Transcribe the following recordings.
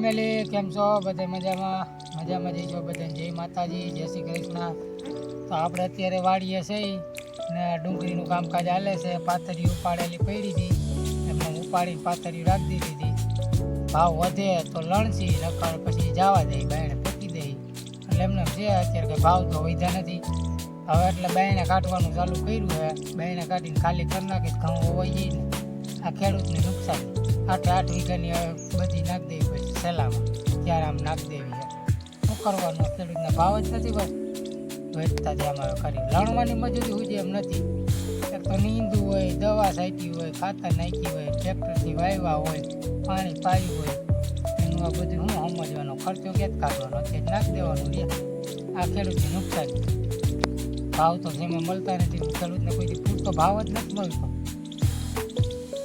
Family કેમ છો? બધા મજામાં? મજામાં જઈશો બધા જય માતાજી, જય શ્રી કૃષ્ણ. તો આપણે અત્યારે વાડીએ છે ને ડુંગળીનું કામકાજ હાલે છે. પાથરી ઉપાડેલી પડી હતી. એમને ઉપાડીને પાથરી રાખી દીધી ભાવ વધે તો લણસી નકર પછી જવા દઈ બાયણે ફેંકી દઈ એટલે એમને છે અત્યારે કે ભાવ તો વધ્યા નથી. હવે એટલે બાયણે કાઢવાનું ચાલુ કર્યું હે બાયણે કાઢીને ખાલી કરી નાખી, ઘઉં હોવાઈ જઈને આ ખેડૂતને નુકસાન. આઠ આઠ વીઘાની બધી નાખી દેવી સેલામાં ત્યારે આમ નાખી દેવી શું કરવાનું? ખેડૂતના ભાવ જ નથી ભાઈ. વેચતા જ આમાં કરી લણવાની મજૂરી હોય એમ નથી. એક તો નીંદું હોય, દવા સાચી હોય, ખાતર નાખી હોય, ટ્રેક્ટરથી વાવ્યા હોય, પાણી પાયું હોય. એનું આ બધું શું સમજવાનો ખર્ચો ક્યાં જ કાઢવાનો અત્યારે નાખી દેવાનું રે આ ખેડૂતને નુકસાન. ભાવ તો જેમે મળતા નથી ખેડૂતને કોઈ પૂરતો ભાવ જ નથી મળતો.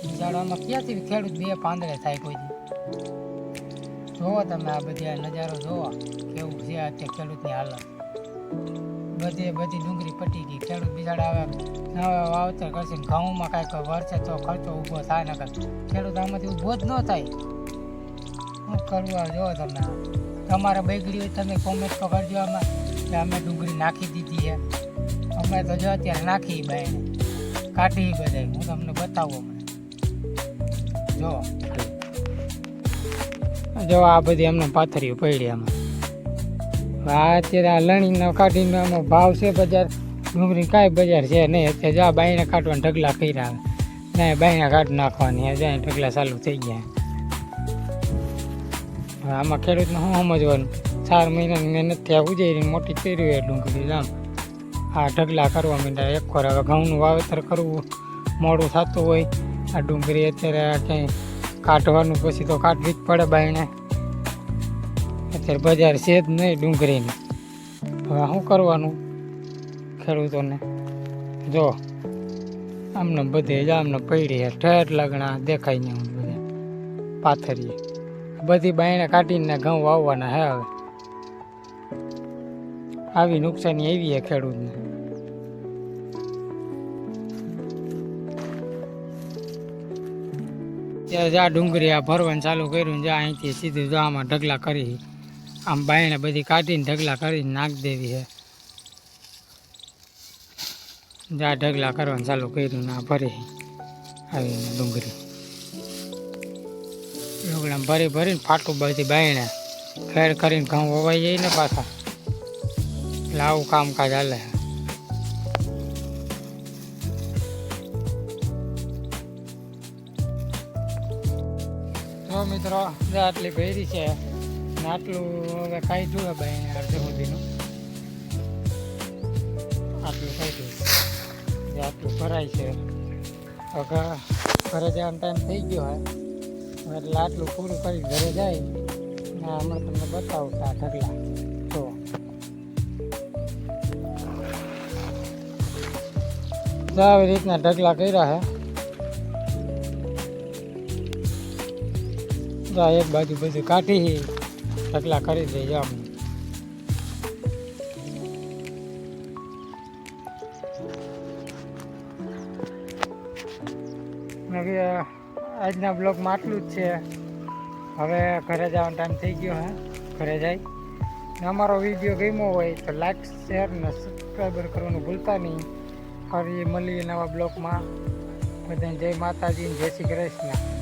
બિચારામાં ક્યાંથી ખેડૂત બે પાંદડે થાય કોઈ જોવો તમે આ બધી નજારો જોવો કેવું છે અત્યારે ખેડૂતની હાલત. બધી બધી ડુંગળી પટી ગઈ. ખેડૂત બિચારા હવે નવા વાવતર કરશે ઘઉંમાં કાંઈક વરસે તો ખર્ચો ઊભો થાય ને કાંઈક ખેડૂત આમાંથી ઊભો જ ન થાય. શું કરવું આ જોવો તમે. તમારે બગડી હોય તમે કોમેન્ટ તો કરજો આમાં કે અમે ડુંગળી નાખી દીધી છે. અમે તો જો અત્યારે નાખી બાઈને કાઢી બધાય. હું તમને બતાવું જો જો આ બધી એમને પાથરીઓ પડી આમાં. આ અત્યારે આ લણીને કાઢીને આમાં ભાવ છે બજાર. ડુંગળી કાંઈ બજાર છે નહીં. અત્યારે જો આ બાઈને કાઢવાના ઢગલા કર્યા ના બાઈને કાઢ નાખવાની. જાય ઢગલા ચાલુ થઈ ગયા. આમાં ખેડૂતને શું સમજવાનું? ચાર મહિનાની મહેનત આ ઉજેરી મોટી કર્યું હોય ડુંગળી. આમ, આ ઢગલા કરવા માંડ્યા. એક ખોર હવે ઘઉંનું વાવેતર કરવું મોડું થતું હોય. આ ડુંગળી અત્યારે આ ક્યાંય કાઢવાનું, પછી તો કાઢવી જ પડે બાયણે. અત્યારે બજાર છે જ નહીં ડુંગળીની. હવે શું કરવાનું ખેડૂતોને? જો, આમને બધે જ આમને પડી છે ઠેર લગણા દેખાય નહીં હું બધે. પાથરીએ. બધી બાયણે કાઢીને ઘઉં વાવવાના હે હવે. આવી નુકસાની આવી છે ખેડૂતને. ત્યાં જા ડુંગળી આ ભરવાનું ચાલુ કર્યું જા અહીંથી સીધું જો આમાં ઢગલા કરી. આમ બાયણે બધી કાઢીને ઢગલા કરીને નાખી દેવી છે જા ઢગલા કરવાનું ચાલુ કર્યું ને આ ભરી. આવીને ડુંગળી ડુંગળી ભરી ભરીને ફાટું બધી બાયણે. ખેડ કરીને ઘઉં વવાઈ જઈને પાછા. એટલે આવું કામકાજ હાલે. છે જો મિત્રો આટલી ભેરી છે ને આટલું હવે કાઢ્યું હે ભાઈ અડધે સુધીનું. આટલું કાઢ્યું જે આટલું ભરાય છે. તો ઘ- ઘરે જવાનો ટાઈમ થઈ ગયો હોય એટલે આટલું પૂરું કરી ઘરે જાય. ને હમણાં તમને બતાવું કે આ ઢગલા. તો આવી રીતના ઢગલા કર્યા હે. જા એક બાજુ બધું કાઢી ટકલા કરી દઈએ જામ આજના બ્લોગમાં આટલું જ છે. હવે ઘરે જવાનો ટાઈમ થઈ ગયો હે, ઘરે જાય. ને અમારો વીડિયો ગમ્યો હોય તો લાઈક શેર ને સબસ્ક્રાઈબર કરવાનું ભૂલતા નહીં. ફરી મળીએ નવા બ્લોગમાં. બધાને જય માતાજી જય શ્રી કૃષ્ણ.